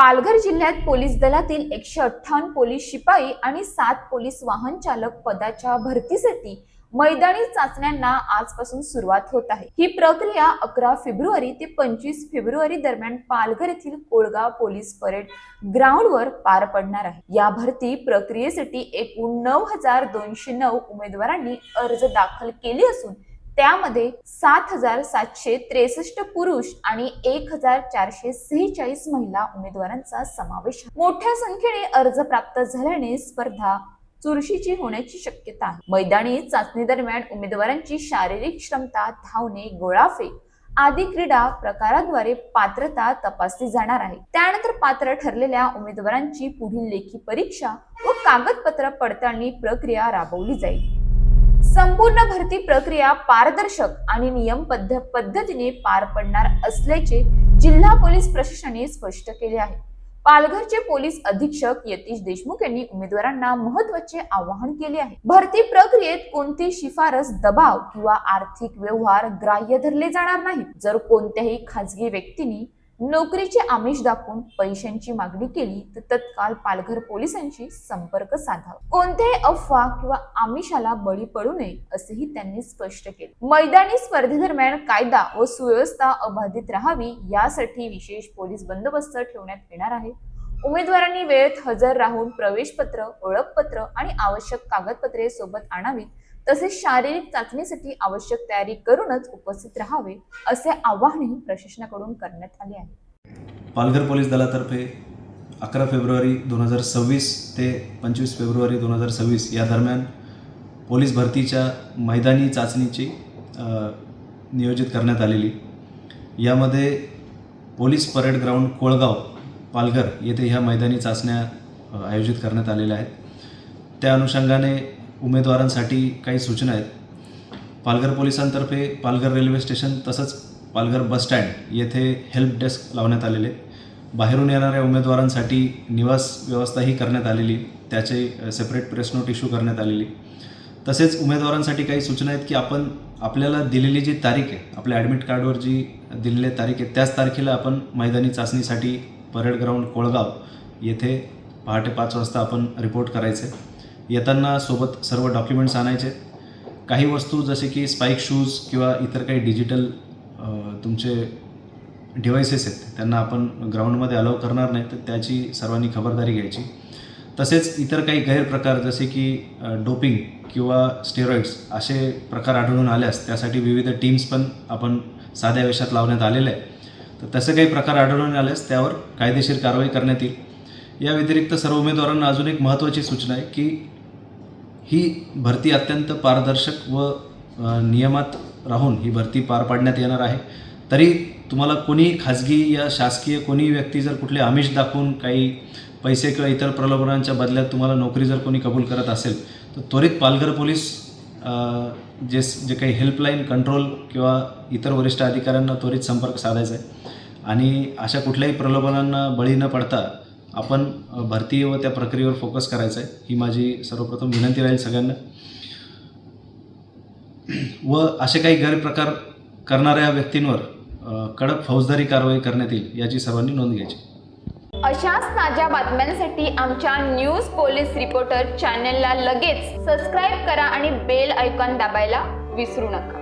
पालघर जिल्ह्यात पोलीस दलातील एकशे अठ्ठावन्न पोलीस शिपाई आणि सात पोलीस वाहन चालक पदाच्या भरतीसाठी मैदानी चाचण्यांना आजपासून सुरुवात होत आहे. ही प्रक्रिया अकरा फेब्रुवारी ते पंचवीस फेब्रुवारी दरम्यान पालघर येथील कोळगाव पोलीस परेड ग्राउंडवर पार पडणार आहे. या भरती प्रक्रियेसाठी एकूण नऊ हजार दोनशे नऊ उमेदवारांनी अर्ज दाखल केले असून त्यामध्ये सात हजार सातशे त्रेसष्ट पुरुष आणि एक हजार चारशे सेहेचाळीस महिला उमेदवारांचा समावेश मोठ्या संख्येने अर्ज प्राप्त झाल्याने स्पर्धा चुरशीची होण्याची शक्यता आहे. मैदानी चाचणी दरम्यान उमेदवारांची शारीरिक क्षमता धावणे गोळाफेक आदी क्रीडा प्रकाराद्वारे पात्रता तपासली जाणार आहे. त्यानंतर पात्र ठरलेल्या उमेदवारांची पुढील लेखी परीक्षा व कागदपत्र पडताळणी प्रक्रिया राबवली जाईल. संपूर्ण भरती प्रक्रिया पारदर्शक आणि नियम पद्धतीने पार पडणार असल्याचे जिल्हा पोलीस प्रशासनाने स्पष्ट केले आहे. पालघरचे पोलीस अधीक्षक यतीश देशमुख यांनी उमेदवारांना महत्त्वाचे आवाहन केले आहे. भरती प्रक्रियेत कोणती शिफारस दबाव किंवा आर्थिक व्यवहार ग्राह्य धरले जाणार नाहीत जर कोणत्याही खाजगी व्यक्तीने नोकरीचे आमिष दाखवून पैशांची मागणी केली तर तत्काळ पालघर पोलिसांशी संपर्क साधावा. कोणत्याही अफवा किंवा आमिषाला बळी पडू नये असेही त्यांनी स्पष्ट केले. मैदानी स्पर्धेदरम्यान कायदा व सुव्यवस्था अबाधित राहावी यासाठी विशेष पोलीस बंदोबस्त ठेवण्यात येणार आहे. उमेदवारांनी वेळेत हजर राहून प्रवेशपत्र ओळखपत्र आणि आवश्यक कागदपत्रे सोबत आणावीत. तसेच शारीरिक चाचणीसाठी आवश्यक तयारी करूनच उपस्थित राहावे असे आवाहनही प्रशासनाकडून करण्यात आले आहे. पालघर पोलीस दलातर्फे अकरा फेब्रुवारी दोन हजार सव्वीस ते पंचवीस फेब्रुवारी दोन हजार सव्वीस या दरम्यान पोलीस भरतीच्या मैदानी चाचणीची नियोजित करण्यात आलेली. यामध्ये police parade ground Kolgaon Palghar येथे ह्या मैदानी चाचण्या आयोजित करण्यात आलेल्या आहेत. त्या अनुषंगाने उमेदवारांसाठी काही सूचना आहेत. पालघर पोलिसांतर्फे पालघर रेल्वे स्टेशन तसंच पालघर बस स्टँड येथे हेल्प डेस्क लावण्यात आलेले बाहेरून येणाऱ्या उमेदवारांसाठी निवास व्यवस्थाही करण्यात आलेली त्याचे सेपरेट प्रेस नोट इश्यू करण्यात आलेली तसेच उमेदवारांसाठी काही सूचना आहेत की आपण आपल्याला दिलेली जी तारीख आहे आपल्या ॲडमिट कार्डवर जी दिलेली तारीख आहे त्याच तारखेला आपण मैदानी चाचणीसाठी परेड ग्राउंड कोळगाव येथे पहाटे पाच वाजता आपण रिपोर्ट करायचे येताना सोबत सर्व डॉक्युमेंट्स आणायचे. काही वस्तू जसे की स्पाईक शूज किंवा इतर काही डिजिटल तुमचे डिव्हायसेस आहेत त्यांना आपण ग्राउंडमध्ये अलाव करणार नाही तर त्याची सर्वांनी खबरदारी घ्यायची. तसेच इतर काही गैरप्रकार जसे की डोपिंग किंवा स्टेरॉइड्स असे प्रकार आढळून आल्यास त्यासाठी विविध टीम्स पण आपण साध्या वेशात लावण्यात आलेल्या आहे तर तसे काही प्रकार आढळून आल्यास त्यावर कायदेशीर कारवाई करण्यात येईल. या व्यतिरिक्त सर्व उमेदवारांना अजून एक महत्त्वाची सूचना आहे की ही भरती अत्यंत पारदर्शक व नियमात राहून ही भरती पार पाडण्यात येणार आहे. तरी तुम्हाला कोणी खाजगी या शासकीय कोणी व्यक्ती जर कुठले आमिष दाखवून काही पैसे किंवा इतर प्रलोभनांच्या बदल्यात तुम्हाला नोकरी जर कोणी कबूल करत असेल तर त्वरित पालघर पोलीस जे जे काही हेल्पलाईन कंट्रोल किंवा इतर वरिष्ठ अधिकाऱ्यांना त्वरित संपर्क साधायचा आहे. आणि अशा कुठल्याही प्रलोभनांना बळी न पडता आपण भरती व त्या प्रक्रियेवर फोकस करायचं आहे ही माझी सर्वप्रथम विनंती राहील सगळ्यांना. व असे काही गैरप्रकार करणाऱ्या व्यक्तींवर कडक फौजदारी कारवाई करण्यात येईल याची सर्वांनी नोंद घ्यायची. अशाच ताज्या बातम्यांसाठी आमच्या न्यूज पोलीस रिपोर्टर चॅनलला लगेच सबस्क्राईब करा आणि बेल आयकॉन दाबायला विसरू नका.